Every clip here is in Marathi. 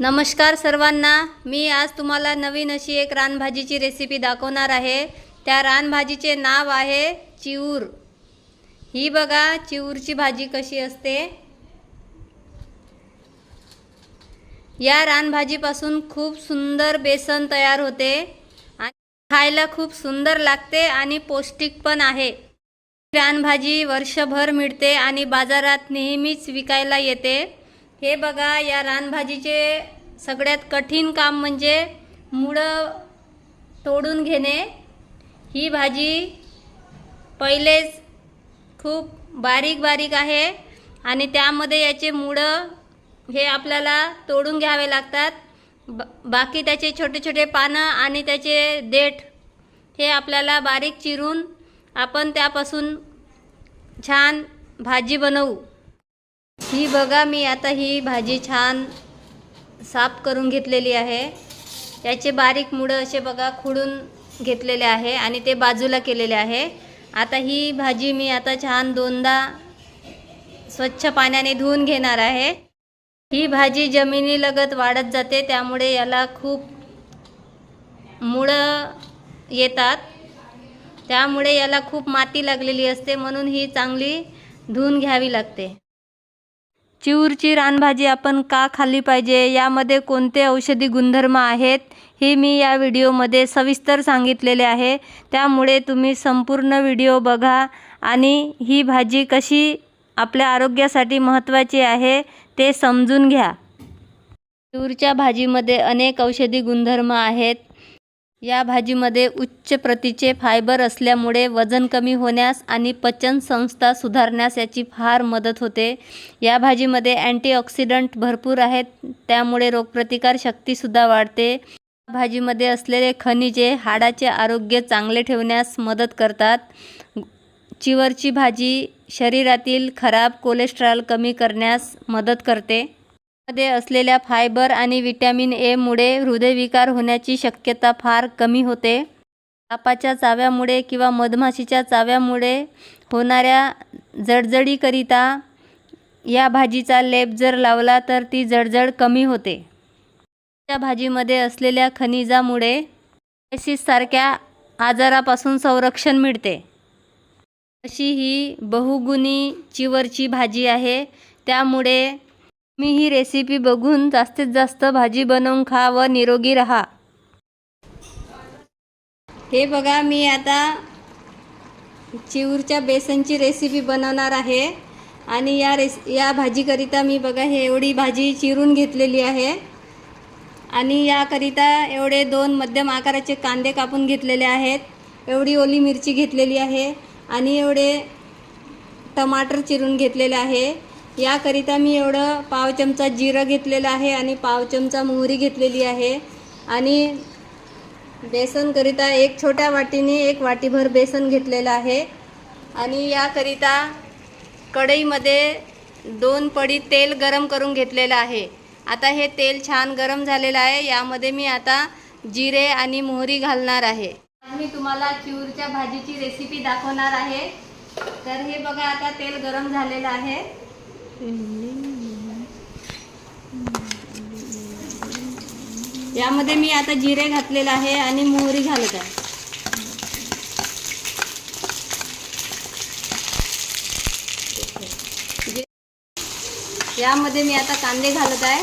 नमस्कार सर्वांना. मी आज तुम्हाला नवीन अशी एक रानभाजीची रेसिपी दाखवणार आहे. त्या रानभाजीचे नाव आहे चिऊर. ही बघा चिऊरची भाजी कशी असते. या रानभाजीपासून खूप सुंदर बेसन तयार होते. आणि खायला खूप सुंदर लागते आणि पौष्टिक पण आहे. रानभाजी वर्षभर मिळते आणि बाजारात नेहमीच विकायला येते. हे बघा या रानभाजीचे सगळ्यात कठीण काम म्हणजे मुळं तोडून घेणे. ही भाजी पहिलेच खूप बारीक बारीक आहे आणि त्यामध्ये याचे मुळं हे आपल्याला तोडून घ्यावे लागतात. ब बाकी त्याचे छोटे छोटे पानं आणि त्याचे देठ हे आपल्याला बारीक चिरून आपण त्यापासून छान भाजी बनवू. ही बघा मी आता ही भाजी छान साफ करून घेतलेली आहे. याचे बारीक मुळं असे बघा खुडून घेतलेले आहे आणि ते बाजूला केलेले आहे. आता ही भाजी मी आता छान दोनदा स्वच्छ पाण्याने धुवून घेणार आहे. ही भाजी जमिनीलगत वाढत जाते त्यामुळे याला खूप मुळं येतात. त्यामुळे याला खूप माती लागलेली असते म्हणून ही चांगली धुवून घ्यावी लागते. चिऊरची रानभाजी आपण का खाल्ली पाहिजे? यामध्ये कोणते औषधी गुणधर्म आहेत? हे मी या व्हिडिओमध्ये सविस्तर सांगितलेले आहे. त्यामुळे तुम्ही संपूर्ण व्हिडिओ बघा आणि ही भाजी कशी आपल्या आरोग्यासाठी महत्त्वाची आहे ते समजून घ्या. चिऊरच्या भाजीमध्ये अनेक औषधी गुणधर्म आहेत. या भाजीमध्ये उच्च प्रतीचे फायबर असल्यामुळे वजन कमी होण्यास आणि पचन संस्था सुधारण्यास याची फार मदत होते. या भाजीमध्ये अँटीऑक्सिडंट भरपूर आहेत त्यामुळे रोगप्रतिकार शक्तीसुद्धा वाढते. भाजीमध्ये असलेले खनिजे हाडाचे आरोग्य चांगले ठेवण्यास मदत करतात. चिवरची भाजी शरीरातील खराब कोलेस्ट्रॉल कमी करण्यास मदत करते. मध्ये असलेल्या फायबर आणि विटॅमिन एमुळे हृदयविकार होण्याची शक्यता फार कमी होते. सापाच्या चाव्यामुळे किंवा मधमाशीच्या चाव्यामुळे होणाऱ्या जडजडीकरिता या भाजीचा लेप जर लावला तर ती जडजड कमी होते. या भाजीमध्ये असलेल्या खनिजामुळे सारख्या आजारापासून संरक्षण मिळते. अशी ही बहुगुणी चिवरची भाजी आहे. त्यामुळे मी ही रेसिपी बघून जास्तीत जास्त भाजी बनवून खा व निरोगी राहा. हे बघा मी आता चिऊरच्या बेसनची रेसिपी बनवणार आहे. आणि या रेस या भाजीकरिता मी बघा हे एवढी भाजी चिरून घेतलेली आहे. आणि याकरिता एवढे दोन मध्यम आकाराचे कांदे कापून घेतलेले आहेत. एवढी ओली मिरची घेतलेली आहे. आणि एवढे टमाटर चिरून घेतलेले आहे. याकरिता मी एवढं पाव चमचा जिरं घेतलेलं आहे आणि पाव चमचा मोहरी घेतलेली आहे. आणि बेसनकरिता एक छोट्या वाटीने एक वाटीभर बेसन घेतलेलं आहे. आणि याकरिता कढईमध्ये दोन पडी तेल गरम करून घेतलेलं आहे. आता हे तेल छान गरम झालेलं आहे. यामध्ये मी आता जिरे आणि मोहरी घालणार आहे. मी तुम्हाला चिऊरच्या भाजीची रेसिपी दाखवणार आहे. तर हे बघा आता तेल गरम झालेलं आहे. यामध्ये मी आता जिरे घातलेलं आहे आणि मोहरी घालत आहे. यामध्ये मी आता कांदे घालत आहे.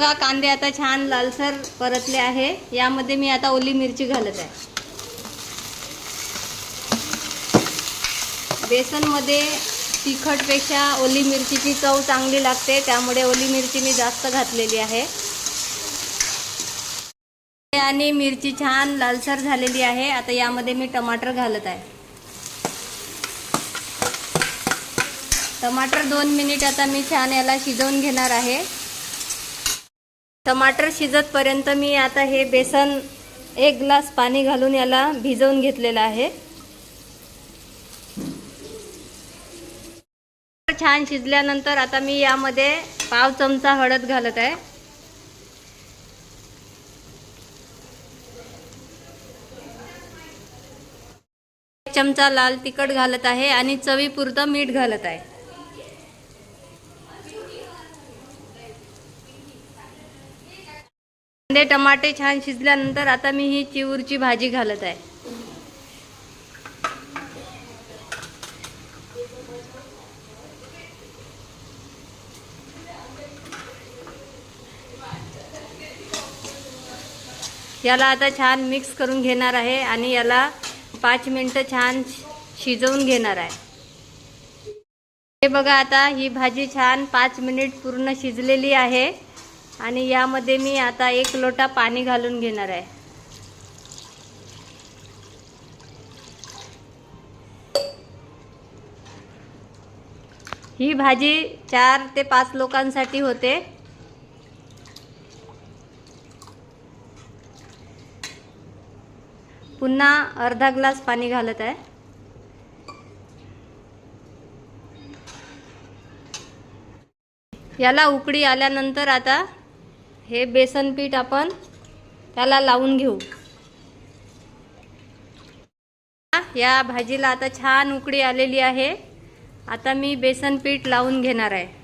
बघा कांदे आता छान लालसर परतले आहे. यामध्ये मी आता ओली मिरची घालत आहे. बेसनमध्ये तिखटपेक्षा ओली मिरचीची चव चांगली लागते त्यामुळे ओली मिरची मी जास्त घातलेली आहे. आणि मिरची छान लालसर झालेली आहे. आता यामध्ये मी टमाटर घालत आहे. टमाटर दोन मिनिट आता मी छान याला शिजवून घेणार आहे. टमाटर शिजतपर्यंत मी आता हे बेसन एक ग्लास पाणी घालून याला भिजवून घेतलेलं आहे. छान शिजल्यानंतर आता मी यामध्ये पाव चमचा हळद घालत आहे. चमचा लाल तिखट घालत आहे आणि चवीपुरतं मीठ घालत आहे. कांदे टमाटे छान शिजल्यानंतर आता मी ही चिवूरची भाजी घालत आहे. याला आता छान मिक्स करून घेणार आहे आणि याला पाच मिनटं छान शिजवून घेणार आहे. हे बघा आता ही भाजी छान पाच मिनिट पूर्ण शिजलेली आहे. आणि यामध्ये मी आता एक लोटा पाणी घालून घेणार आहे. ही भाजी चार ते पाच लोकांसाठी होते. पुन्हा अर्धा ग्लास पाणी घालत आहे. याला उकळी आल्यानंतर आता हे बेसन पीठ आपण त्याला लावून घेऊ. या भाजीला आता छान उकळी आलेली आहे. आता मी बेसन पीठ लावून घेणार आहे.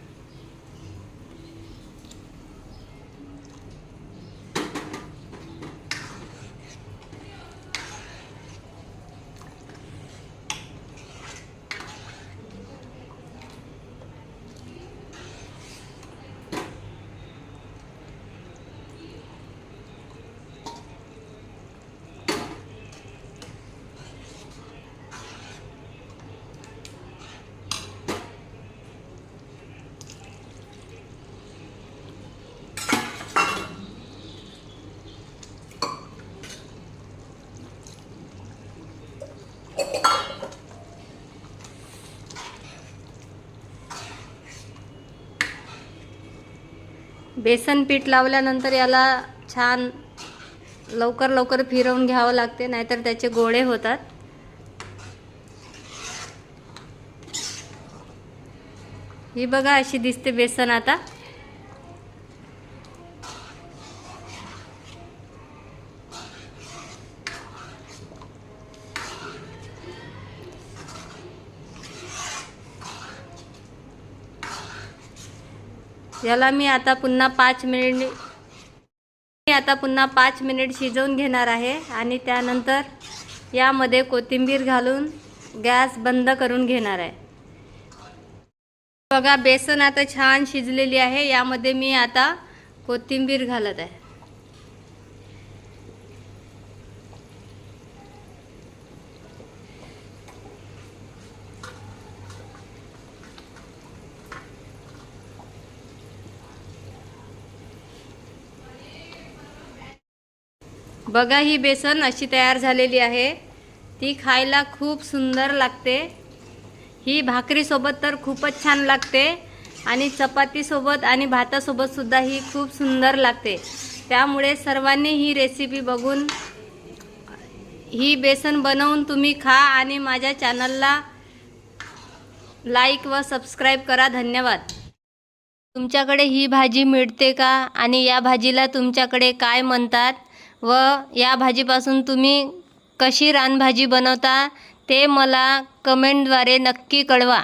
बेसन पीठ लावल्यानंतर याला छान लवकर लवकर फिरवून घ्यावं लागते नाहीतर त्याचे गोळे होतात. ही बघा अशी दिसते बेसन आता. याला मी आता पुन्हा पाच मिनिट मी आता पुन्हा पाच मिनिट शिजवून घेणार आहे आणि त्यानंतर यामध्ये कोथिंबीर घालून गॅस बंद करून घेणार आहे. बघा बेसन आता छान शिजलेली आहे. यामध्ये मी आता कोथिंबीर घालत आहे. बघा ही बेसन अशी तयार झालेली आहे. ती खायला खूप सुंदर लागते. ही भाकरीसोबत तर खूपच छान लागते आणि चपातीसोबत आणि भातासोबतसुद्धा ही खूप सुंदर लागते. त्यामुळे सर्वांनी ही रेसिपी बघून ही बेसन बनवून तुम्ही खा आणि माझ्या चॅनलला लाईक व सबस्क्राईब करा. धन्यवाद. तुमच्याकडे ही भाजी मिळते का? आणि या भाजीला तुमच्याकडे काय म्हणतात? व या भाजीपासून तुम्ही कशी रानभाजी बनवता ते मला कमेंटद्वारे नक्की कळवा.